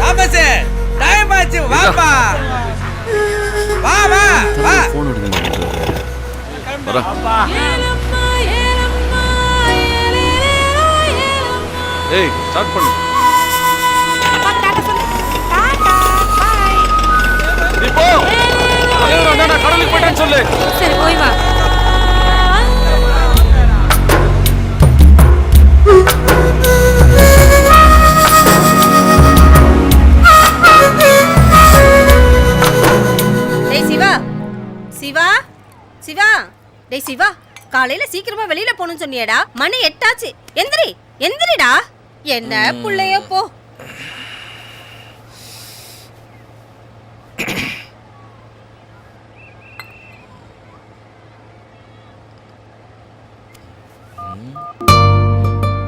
Thomas time ஆச்சு வாப்பா. வா வா வா. ஃபோன் எடுக்க மாட்டேங்கிறாரு வரேன் ஏய் ஸ்டார்ட் பண்ணு. போயிட்டேன்னு சொல்லு. சரி போய் வா. டேய் சிவா. சிவா? சிவா? டேய் சிவா காலையில சீக்கிரமா வெளியில போகணும்னு சொன்னியேடா. மணி எட்டாச்சு. எந்திரி எந்திரிடா. என்ன புள்ளையோ போ.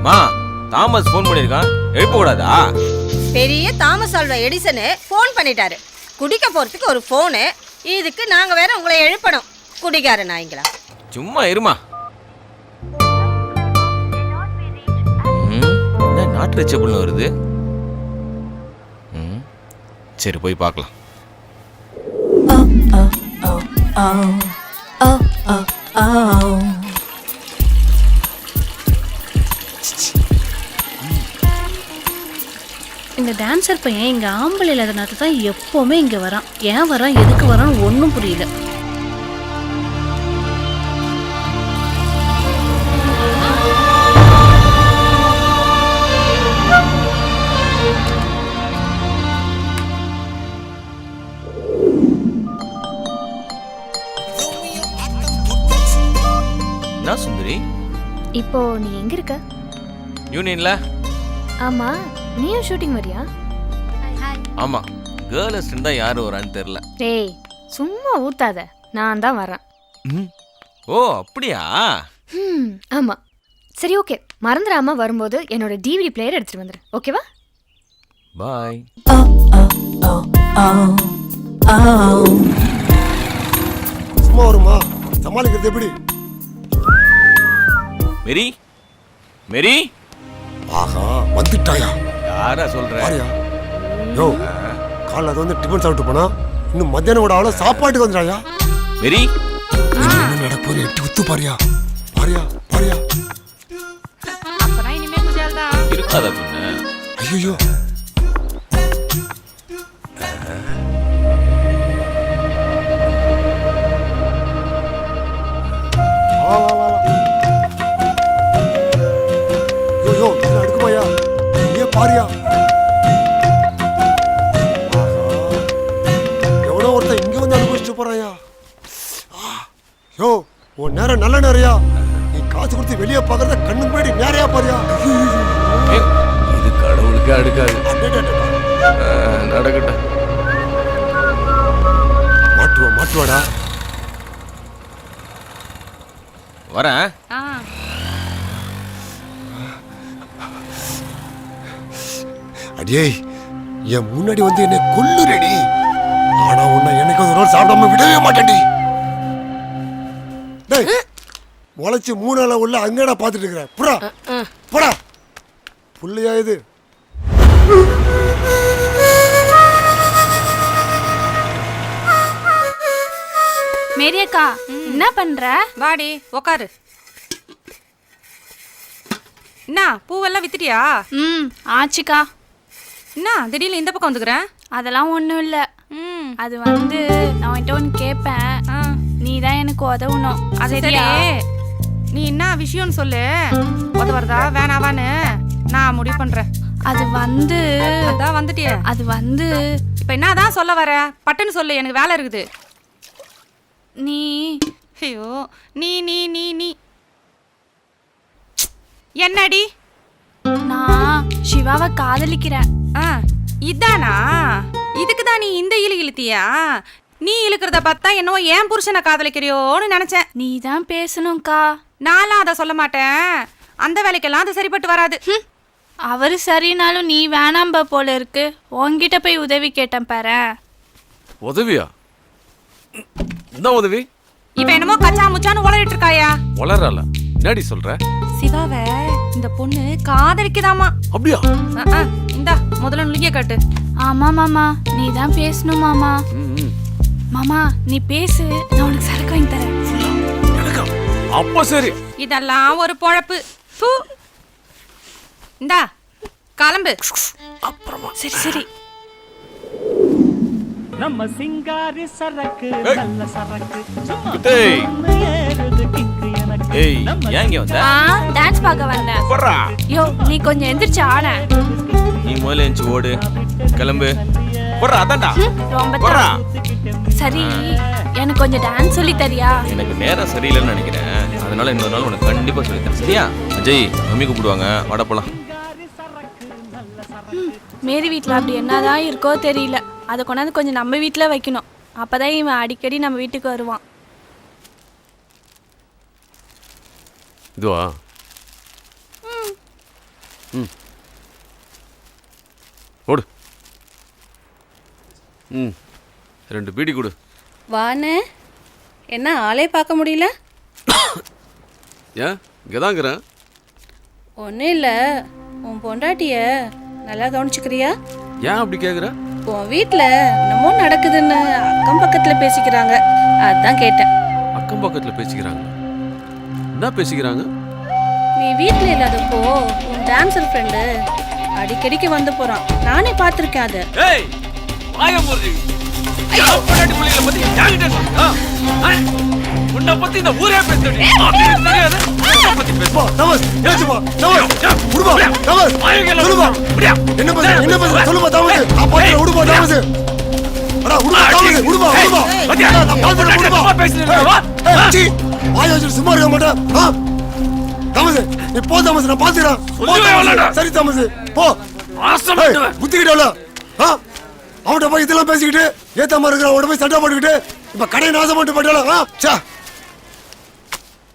மா தாமஸ் ஃபோன் பண்ணிருக்கான் எழுப்ப கூடாதா பெரிய தாமஸ் ஆல்வா எடிசனு ஃபோன் பண்ணிட்டாரு. குடிக்க போறதுக்கு ஒரு ஃபோனு இதுக்கு நாங்க வேற உங்களை எழுப்பணும். குடிகார நாய்ங்களா சும்மா இருமா. என்ன நாட்டு ரச்சபுல்னு வருது? ம், சரி போய் பார்க்கலாம். இந்த டான்சர் பையன் இங்க ஆம்பளை இல்லாத நேரத்துல தான் எப்பவுமே இங்க வரான். ஏன் வரான்? எதுக்கு வரான்னு ஒன்றும் புரியல. சுந்தரி. இப்போ நீ எங்க இருக்க? யூனியன்ல? ஆமா நீயும் ஷூட்டிங் வரியா? ஆமா கேர்ள் அசிஸ்டன்ட் தான் யாரு வரான்னு தெரியல. டேய் சும்மா ஊத்தாத நான் தான் வரேன். ம். ஓ அப்படியா? ம் ஆமா. சரி ஓகே. மறந்துடாம வரும்போது என்னோட டிவிடி பிளேயர் எடுத்துட்டு வந்துரு. ஓகேவா? பாய். சும்மா வருமா? சமாளிக்கிறது எப்படி? மெரி? மெரி? ஆஹா வந்துட்டாயா? யாரா சொல்ற? யோ காலைல அது வந்து டிஃபன் சாப்பிட்டு போனா இன்னும் மத்தியானம் கூட அவ்வளோ சாப்பாட்டுக்கு வந்துடாயா மெரி என்ன நடப்போது எட்டு உத்து பாரியா. பாரியா பாரியா. ஐயோ நேரம் நல்ல நேரையா நீ காசு கொடுத்து வெளியே பார்க்கறத கண்ணு முன்னாடி நேரையா பாரியா. இது கடவுளுக்கு அடுக்காது. நடக்கட்டும். மாட்டுவா மாட்டுவாடா. வரேன். அடியே என் முன்னாடி வந்து என்னை கொல்லுறடி. ஆனா உன்னை எனக்கு ஒரு நாள் சாப்பிடாம விடவே மாட்டேன்டி. முளைச்சு மூணு நாள உள்ள அங்கடா பாத்துட்டு இருக்கிற புறா. போடா புள்ளையா இது. மேரியக்கா என்ன பண்ற? வாடி உக்காரு. என்ன பூவெல்லாம் வித்துட்டியா? ம் ஆச்சுக்கா. என்ன திடீர்னு இந்த பக்கம் வந்துக்கிறேன் அதெல்லாம் ஒன்றும் இல்லை. ம். அது வந்து நான் ஒன்று கேட்பேன் ஆ. நீ தான் எனக்கு உதவணும். அது சரி. சரியா நீ என்ன விஷயம்னு சொல்லு? உதவுறதா வேணாவான்னு. நான் முடிவு பண்றேன். அது வந்து அதான் வந்துட்டியே. அது வந்து இப்போ என்னதான் சொல்ல வர? பட்டுன்னு சொல்லு எனக்கு வேலை இருக்குது. நீ ஐயோ நீ நீ நீ நீ. என்னடி? நான் சிவாவை காதலிக்கிறேன். ஆ இதானா? இதுக்கு தான் நீ இந்த இழு இழுத்தியா? நீ இழுக்கிறத பார்த்தா என்னவோ ஏன் புருஷனை காதலிக்கிறியோன்னு நினைச்சேன். நீ தான் பேசணும்க்கா. நான்லாம் அதை சொல்ல மாட்டேன். அந்த வேலைக்கெல்லாம் அது சரிப்பட்டு வராது. அவரு சரினாலும் நீ வேணாம்பா போல இருக்கு. உன்கிட்ட போய் உதவி கேட்டேன் பாரு. உதவியா? என்ன உதவி? இப்ப என்னமோ கச்சா முச்சான்னு உளறிட்டு இருக்காயா? வளரல என்னடி சொல்ற? சிவாவை இந்த பொண்ணு காதலிக்குதாமா. அப்படியா? இந்தா முதல்ல நுழிய காட்டு. ஆமா மாமா. நீ தான் பேசணும் மாமா. மாமா நீ பேசு. நான் உனக்கு சரக்கு வாங்கி தரேன்? அப்ப சரி. இதெல்லாம் ஒரு பொழப்பு. தூ. இந்தா கிளம்பு சரி சரி. நம்ம சிங்காரி சரக்கு ஏய். நல்ல சரக்கு. சும்மா டேய். ஒண்ணு ஏறுது கிக்கு எனக்கு. ஏய் ஏன் இங்க வந்த? ஆ டான்ஸ் பார்க்க வந்தேன் போடுறா யோ நீ கொஞ்சம் எந்திரிச்சு ஆட. நீ முதல்ல எஞ்சி ஓடு. கிளம்பு. அதான்டா. ரொம்ப சரி. எனக்கு கொஞ்சம் டான்ஸ் சொல்லி தரியா? எனக்கு நேரம் சரியில்லைன்னு நினைக்கிறேன். அதனால இன்னொரு நாள் உனக்கு கண்டிப்பா சொல்லி தரேன். சரியா? அஜய் மம்மி கூப்பிடுவாங்க. வட போலாம். மேரி வீட்டில் அப்படி என்னதான் இருக்கோ தெரியல. அதை கொண்டாந்து கொஞ்சம் நம்ம வீட்டில் வைக்கணும். அப்பதான் இவன் அடிக்கடி நம்ம வீட்டுக்கு வருவான். இதுவா? ம். ஓடு. ம். ரெண்டு பீடி கொடு. வானே என்ன ஆளே பார்க்க முடியல? ஏன்? இங்கே தாங்கிறேன் ஒன்றும் இல்லை. உன் பொண்டாட்டிய நல்லா கவனிச்சுக்கிறியா? ஏன் அப்படி கேட்குற உன் வீட்டில் என்னமோ நடக்குதுன்னு அக்கம் பக்கத்தில் பேசிக்கிறாங்க. அதான் கேட்டேன். அக்கம் பக்கத்தில் பேசிக்கிறாங்க. என்ன பேசிக்கிறாங்க? நீ வீட்டில் இல்லாதப்போ உன் டான்சர் ஃப்ரெண்டு அடிக்கடிக்கு வந்து போகிறான் நானே பார்த்துருக்கேன் அதை. பொண்டாட்டி பிள்ளைகளை பத்தி யார்கிட்ட? ஆ? உன்னை பத்தி இந்த ஊரே பேசுறடி தெரியாது பத்தி பேசு. பா தமஸ் ஏச்சுப்பா தமஸ் விடுப்பா தமஸ் வாயுங்கள சொல்லுப்பா முடியா? என்ன பேச என்ன சொல்லுப்பா தமஸ் நான் பாத்துறேன் விடுப்பா தமஸ் அடா விடுப்பா ஏய், விடுப்பா பாத்தியா? நான் பாத்துறேன் விடுப்பா சும்மா பேசுறீங்களா? வா. சீ, வாய வச்சு சும்மா இருக்க நீ போ தமஸ் நான் பாத்துக்கிறேன் போ, சொல்லவே தமஸ். வேணாம்டா. சரி தமஸ் போ நாசம் ஏய், பண்ணுவேன். குத்திக்கிட்டவள ஆ அவன்கிட்ட போய் இதெல்லாம் பேசிக்கிட்டு ஏத்தாம மாதிரி இருக்கிற அவன்கிட்ட போய் சண்டை போட்டுக்கிட்டு இப்ப கடையை நாசம் பண்ணிட்டு போயிட்டாளா சே